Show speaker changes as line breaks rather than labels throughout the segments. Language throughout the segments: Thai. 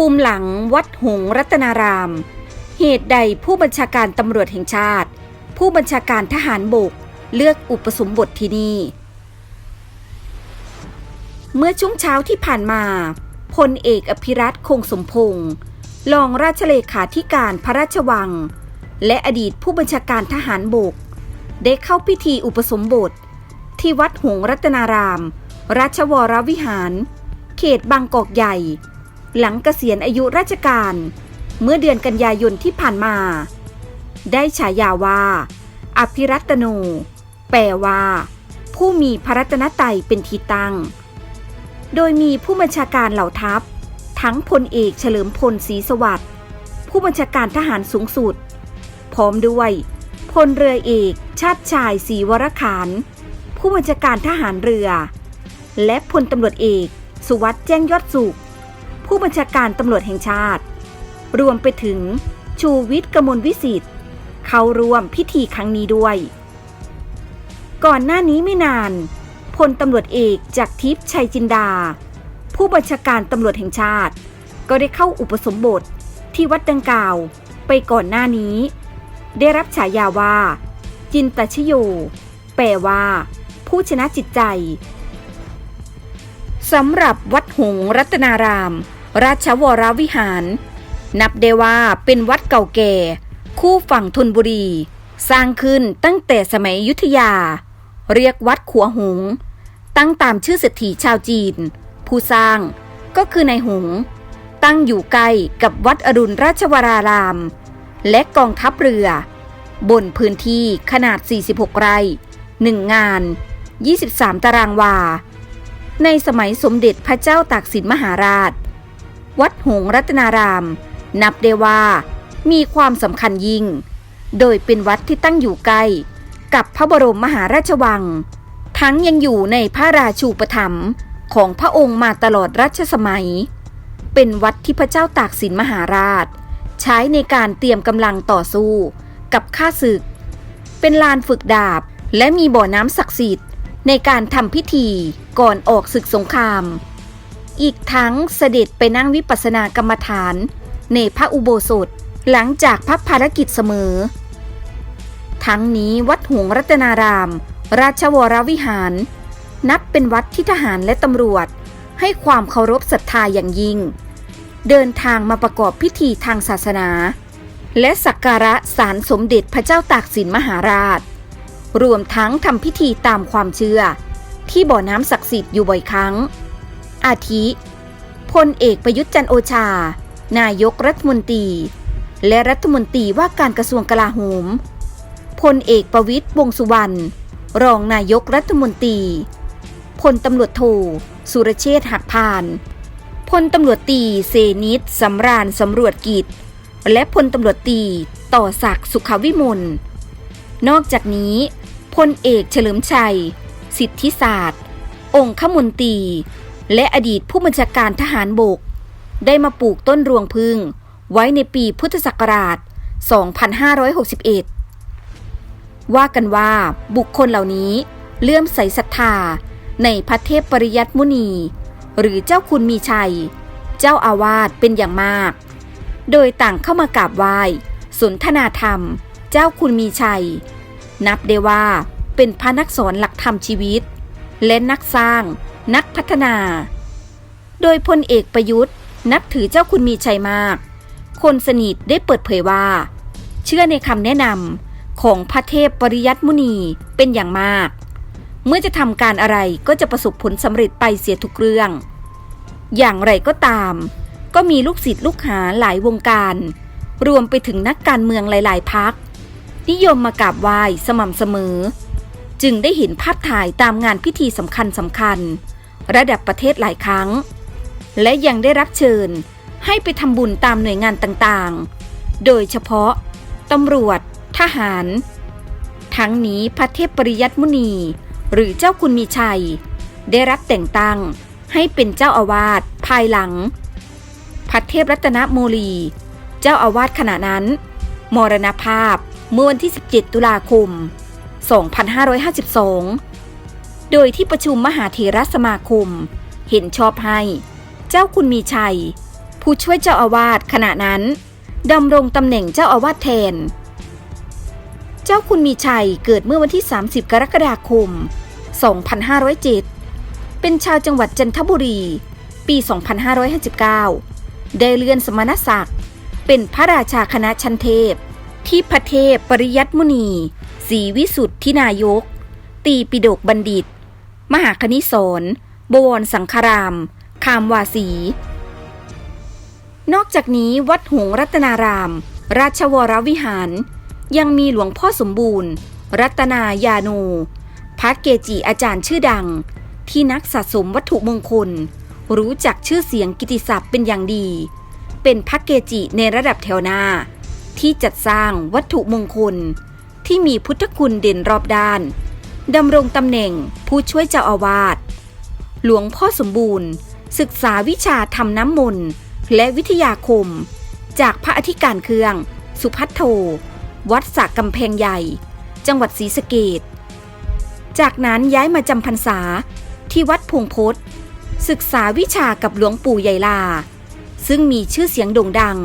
ปิดปุ่มหลังวัดหงรัตนาราม เหตุใดผู้บัญชาการตำรวจแห่งชาติ ผู้บัญชาการทหารบกเลือกอุปสมบทที่นี่ เมื่อช่วงเช้าที่ผ่านมาพลเอกอภิรัตคงสมพงศ์รองราชเลขาธิการพระราชวัง และอดีตผู้บัญชาการทหารบก ได้เข้าพิธีอุปสมบท ที่วัดหงรัตนาราม ราชวรวิหาร เขตบางกอกใหญ่ หลังเกษียณอายุราชการ เมื่อเดือนกันยายนที่ผ่านมา ได้ฉายาว่า อภิรัตโน แปลว่า ผู้มีพระรัตนตรัยเป็นที่ตั้ง โดยมีผู้บัญชาการเหล่าทัพ ทั้งพลเอกเฉลิมพลศรีสวัสดิ์ผู้บัญชาการทหารสูงสุด พร้อมด้วยพลเรือเอกชาติชายศรีวรขานผู้บัญชาการทหารเรือ และพลตำรวจเอก สุวัสด์แจ้งยอดสุข ผู้บัญชาการตำรวจแห่งชาติ รวมไปถึงชูวิทย์กมลวิสิทธิ์ เข้าร่วมพิธีครั้งนี้ด้วย ก่อนหน้านี้ไม่นานพลตำรวจเอกจากทิพย์ชัยจินดา ผู้บัญชาการตำรวจแห่งชาติ ก็ได้เข้าอุปสมบทที่วัดดังกล่าวไปก่อนหน้านี้ ได้รับฉายาว่า จินตชโย แปลว่า ผู้ชนะจิตใจสำหรับวัดหงรัตนาราม ราชวรวิหาร นับได้ว่าเป็นวัดเก่าแก่ คู่ฝั่งธนบุรี สร้างขึ้นตั้งแต่สมัยยุทธยา เรียกวัดขัวหง ตั้งตามชื่อเศรษฐีชาวจีน ผู้สร้างก็คือนายหง ตั้งอยู่ใกล้กับวัดอรุณราชวราราม และกองทัพเรือ บนพื้นที่ขนาด 46 ไร่1งาน 23 ตารางวา ในสมัยสมเด็จพระเจ้าตากสินมหาราช วัดหงรัตนาราม นับได้ว่ามีความสำคัญยิ่ง โดยเป็นวัดที่ตั้งอยู่ใกล้กับพระบรมมหาราชวัง ทั้งยังอยู่ในพระราชูปถัมภ์ของพระองค์มาตลอดรัชสมัย เป็นวัดที่พระเจ้าตากสินมหาราช ใช้ในการเตรียมกำลังต่อสู้กับข้าศึก เป็นลานฝึกดาบและมีบ่อน้ำศักดิ์สิทธิ์ในการทำพิธีก่อนออกศึกสงคราม อีกทั้งเสด็จไปนั่งวิปัสสนากรรมฐาน ในพระอุโบสถหลังจากพักภารกิจเสมอ ทั้งนี้วัดหงรัตนาราม ราชวรวิหาร นับเป็นวัดที่ทหารและตำรวจ ให้ความเคารพศรัทธาอย่างยิ่ง เดินทางมาประกอบพิธีทางศาสนา และสักการะสารสมเด็จพระเจ้าตากสินมหาราช รวมทั้งทำพิธีตามความเชื่อ ที่บ่อน้ำศักดิ์สิทธิ์อยู่บ่อยครั้ง อาทิพลเอกประยุทธ์จันโอชา นายกรัฐมนตรี และรัฐมนตรีว่าการกระทรวงกลาโหม พลเอกประวิตยวงษ์สุวรรณ รองนายกรัฐมนตรี พลตำรวจโท สุรเชษฐ์หักพาน พลตำรวจตรีเซนิตสำราญสำรวจกิจ และพลตำรวจตรีต่อศักดิ์สุขวิมล นอกจากนี้ พลเอกเฉลิมชัย สิทธิศาสตร์ องคมนตรี และอดีตผู้บัญชาการทหารบก ได้มาปลูกต้นรวงพึ่งไว้ในปีพุทธศักราช 2561 ว่ากันว่าบุคคลเหล่านี้เลื่อมใสศรัทธาในพระเทพปริยัติมุนี หรือเจ้าคุณมีชัย เจ้าอาวาสเป็นอย่างมาก โดยต่างเข้ามากราบไหว้ สนทนาธรรม เจ้าคุณมีชัย นับได้ว่าเป็นพระนักสอนหลักธรรมชีวิต และนักสร้าง นักพัฒนา โดยพลเอกประยุทธ์ นับถือเจ้าคุณมีชัยมาก คนสนิทได้เปิดเผยว่า เชื่อในคำแนะนำของพระเทพปริยัติมุนีเป็นอย่างมาก เมื่อจะทำการอะไรก็จะประสบผลสำเร็จไปเสียทุกเรื่อง อย่างไรก็ตาม ก็มีลูกศิษย์ลูกหาหลายวงการ รวมไปถึงนักการเมืองหลาย ๆพัก นิยมมากราบไหว้สม่ำเสมอ จึงได้เห็นภาพถ่ายตามงานพิธีสำคัญสำคัญ ระดับประเทศหลายครั้ง และยังได้รับเชิญให้ไปทำบุญตามหน่วยงานต่างๆ โดยเฉพาะตำรวจ ทหาร ทั้งนี้พระเทพปริยัติมุนี หรือเจ้าคุณมีชัย ได้รับแต่งตั้งให้เป็นเจ้าอาวาสภายหลัง พระเทพรัตนโมลี เจ้าอาวาสขณะนั้น มรณภาพเมื่อวันที่ 17 ตุลาคม 2552 โดยที่ประชุมมหาเถรสมาคม เห็นชอบให้ เจ้าคุณมีชัย ผู้ช่วยเจ้าอาวาสขณะนั้นดำรงตำแหน่งเจ้าอาวาสแทน เจ้าคุณมีชัยเกิดเมื่อวันที่ 30 กรกฎาคม 2507 เป็นชาวจังหวัดจันทบุรี ปี 2559 ได้เลื่อนสมณศักดิ์ เป็นพระราชาคณะชั้นเทพ ที่พระเทพปริยัตมุนีศรีวิสุทธินายก ตีปิดกบัณฑิต มหาคณิสรบวรสังคาราม คามวาสี นอกจากนี้วัดหงรัตนาราม ราชวรวิหาร ยังมีหลวงพ่อสมบูรณ์ รัตนายาโนพระเกจิอาจารย์ชื่อดัง ที่นักสะสมวัตถุมงคล รู้จักชื่อเสียงกิตติศัพท์เป็นอย่างดี เป็นพระเกจิในระดับแถวหน้า ที่จัดสร้างวัตถุมงคล ที่มีพุทธคุณเด่นรอบด้าน ดำรงตำแหน่งผู้ช่วยเจ้าอาวาส หลวงพ่อสมบูรณ์ ศึกษาวิชาทำน้ำมนต์และวิทยาคม จากพระอธิการเครื่อง สุพัทโท วัดสากกำแพงใหญ่ จังหวัดศรีสะเกดจากนั้นย้ายมาจำพรรษาที่วัดพงพศศึกษาวิชากับหลวงปู่ใหญ่ลา ซึ่งมีชื่อเสียงโด่งดัง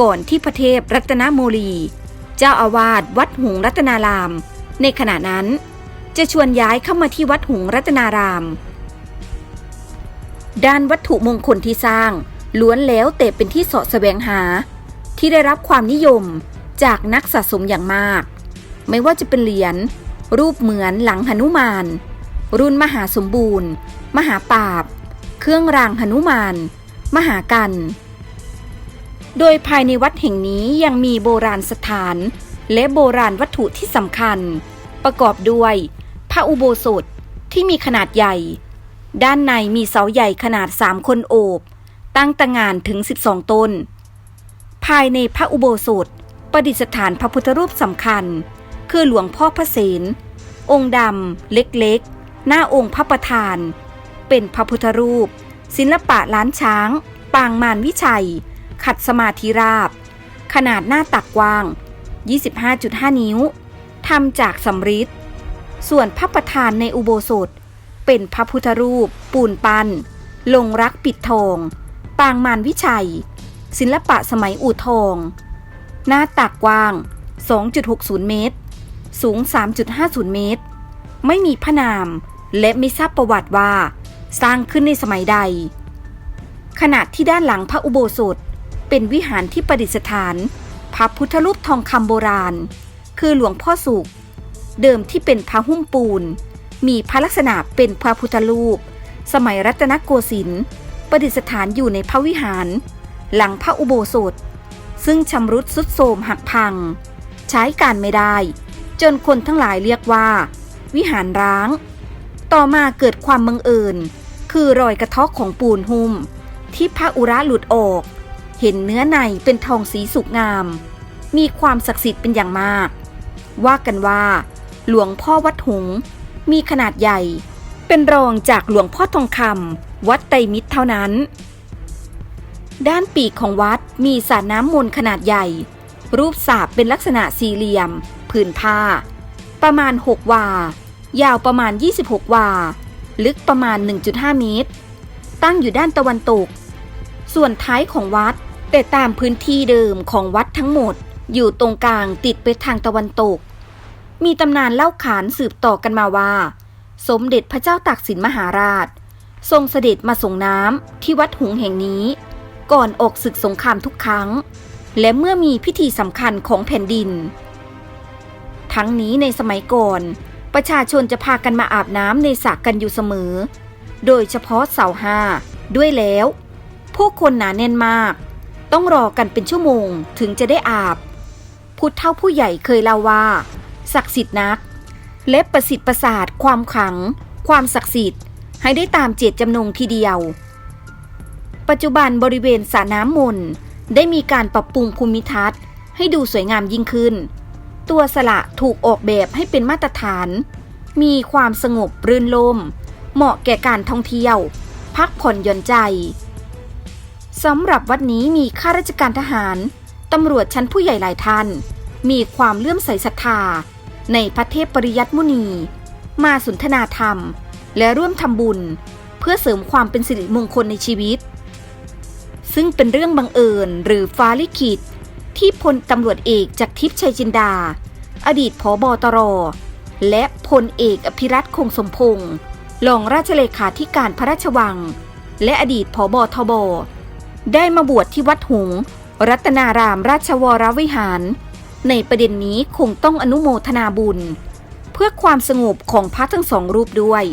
ก่อนที่พระเทพรัตนโมลี เจ้าอาวาสวัดหงรัตนาราม ในขณะนั้น จะชวนย้ายเข้ามาที่วัดหงรัตนาราม ด้านวัตถุมงคลที่สร้าง ล้วนแล้วแต่เป็นที่เสาะแสวงหา ที่ได้รับความนิยมจากนักสะสมอย่างมาก ไม่ว่าจะเป็นเหรียญรูปเหมือนหลังหนุมาน รุ่นมหาสมบูรณ์ มหาปราบ เครื่องรางหนุมาน มหากัน โดยภายในวัดแห่งนี้ยังมีโบราณสถาน และโบราณวัตถุที่สำคัญ ประกอบด้วย ระอุโบสถที่มีขนาดใหญ่ ด้านในมีเสาใหญ่ขนาดสามคนโอบ ตั้งตงานถึง 12 ต้น ภายในพระอุโบสถประดิษฐานพระพุทธรูปสำคัญ คือหลวงพ่อพระเศีองค์ดำเล็กๆ หน้าองค์พระประธาน เป็นพระพุทธรูป ศิลปะล้านช้าง ปางมารวิชัย ขัดสมาธิราบ ขนาดหน้าตักกว้าง 25.5 นิ้วทำจากสำริด ส่วนพระประธานในอุโบสถ เป็นพระพุทธรูป ปูนปันลงรักปิดทอง ปางมารวิชัย ศิลปะสมัยอู่ทอง หน้าตักกว้าง 2.60 เมตร สูง 3.50 เมตร ไม่มีพระนาม และไม่ทราบประวัติว่า สร้างขึ้นในสมัยใด ขณะที่ด้านหลังพระอุโบสถ เป็นวิหารที่ประดิษฐาน พระพุทธรูปทองคำโบราณ คือหลวงพ่อสุข เดิมที่เป็นพระหุ้มปูน มีพระลักษณะเป็นพระพุทธรูป สมัยรัตนโกสินทร์ประดิษฐานอยู่ในพระวิหาร หลังพระอุโบสถ ซึ่งชำรุดสุดโทรมหักพัง ใช้การไม่ได้ จนคนทั้งหลายเรียกว่า วิหารร้าง ต่อมาเกิดความบังเอิญ คือรอยกระทาะของปูนหุ้ม ที่พระอุระหลุดออก เห็นเนื้อในเป็นทองสีสุกงาม มีความศักดิ์สิทธิ์เป็นอย่างมาก ว่ากันว่า หลวงพ่อวัดหงมีขนาดใหญ่ เป็นรองจากหลวงพ่อทองคำวัดไตรมิตรเท่านั้น ด้านปีกของวัดมีสระน้ำมนขนาดใหญ่ รูปสาบเป็นลักษณะสี่เหลี่ยม ผืนผ้า ประมาณ 6 วา ยาวประมาณ 26 วา ลึกประมาณ 1.5 เมตร ตั้งอยู่ด้านตะวันตก ส่วนท้ายของวัดแต่ตามพื้นที่เดิมของวัดทั้งหมด อยู่ตรงกลางติดไปทางตะวันตก มีตำนานเล่าขานสืบต่อกันมาว่า สมเด็จพระเจ้าตากสินมหาราช ทรงเสด็จมาส่งน้ำที่วัดหงแห่งนี้ ก่อนออกศึกสงครามทุกครั้ง และเมื่อมีพิธีสำคัญของแผ่นดิน ทั้งนี้ในสมัยก่อน ประชาชนจะพากันมาอาบน้ำในสระกันอยู่เสมอ โดยเฉพาะเสาห้าด้วยแล้ว ผู้คนหนาแน่นมาก ต้องรอกันเป็นชั่วโมงถึงจะได้อาบ พุทธเท่าผู้ใหญ่เคยเล่าว่า ศักดิ์สิทธิ์นัก และประสิทธิ์ประสาทความขัง ความศักดิ์สิทธิ์ ให้ได้ตามเจตจำนงทีเดียว ปัจจุบันบริเวณสระน้ำมนได้มีการปรับปรุงภูมิทัศน์ ให้ดูสวยงามยิ่งขึ้น ตัวสละถูกออกแบบให้เป็นมาตรฐาน มีความสงบรื่นลม เหมาะแก่การท่องเที่ยว พักผ่อนหย่อนใจสำหรับวัดนี้มีข้าราชการทหาร ตำรวจชั้นผู้ใหญ่หลายท่าน มีความเลื่อมใสศรัทธา ในพระเทพปริยัติมุนี มาสนทนาธรรม และร่วมทำบุญ เพื่อเสริมความเป็นสิริมงคลในชีวิต ซึ่งเป็นเรื่องบังเอิญหรือฟ้าลิขิต ที่พลตำรวจเอกจากทิพย์ชัยจินดา อดีตผอบอตร และพลเอกอภิรัตคงสมพงษ์รองราชเลขาธิการพระราชวัง และอดีตผอบอทบได้มาบวชที่วัดหงรัตนารามราชวรวิหาร ในประเด็นนี้คงต้องอนุโมทนาบุญ เพื่อความสงบของพระทั้งสองรูปด้วย